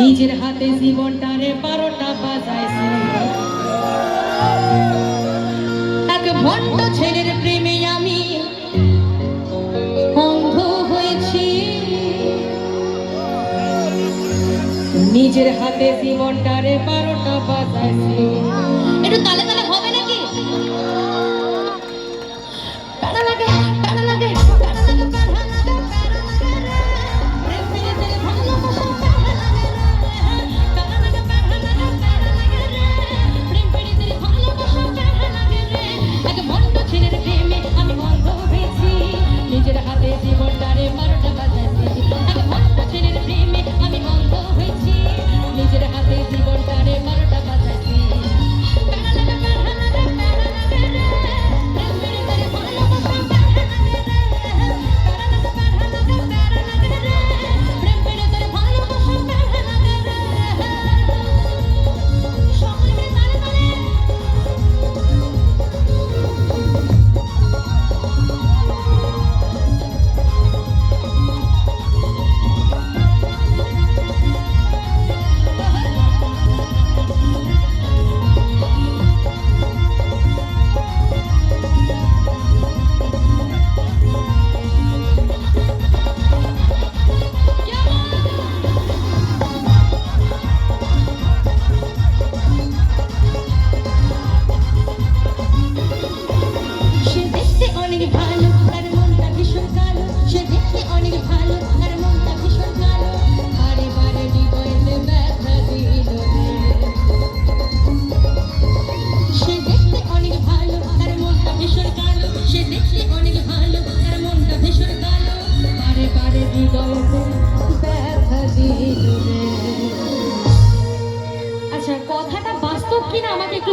নিজের হাতে জীবনটারে বারোটা বাজাইছি। এক ভণ্ড ছেলের প্রেমে আমি অন্ধ হয়েছি। নিজের হাতে জীবনটারে বারোটা বাজাইছি। একটু তালে তালে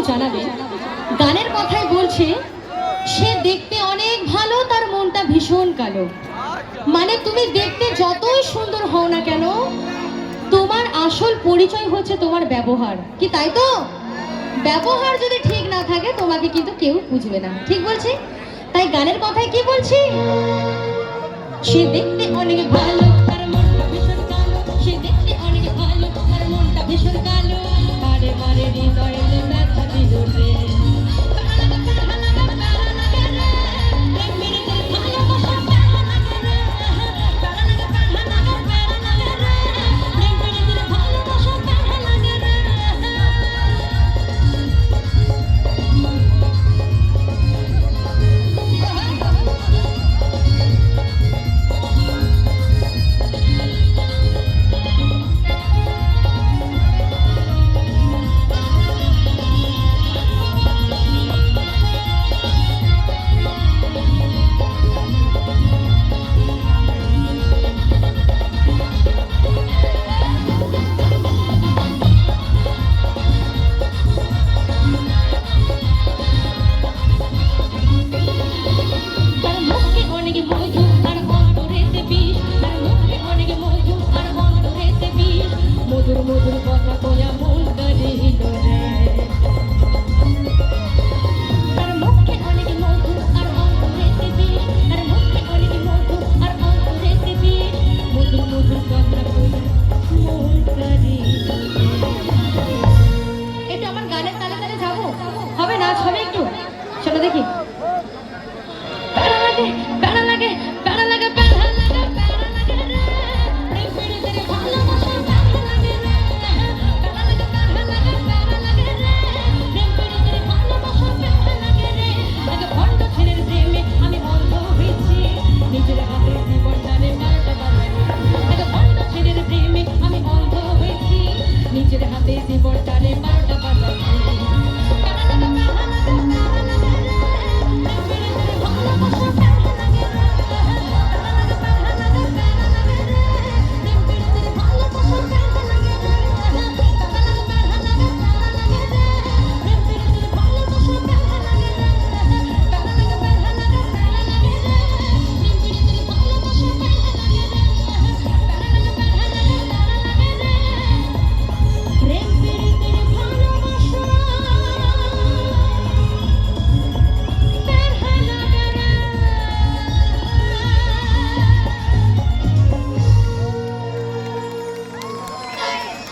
জানাবে। গানের কথায় বলছে, সে দেখতে অনেক ভালো, তার মনটা ভীষণ কালো। মানে তুমি দেখতে যতই সুন্দর হও না কেন, তোমার আসল পরিচয় হচ্ছে তোমার ব্যবহার। কি তাই তো? ব্যবহার যদি ঠিক না থাকে, তোমাকে কিন্তু কেউ বুঝবে না। ঠিক বলছি? তাই গানের কথায় কি বলছি? সে দেখতে অনেক ভালো বেড়ালে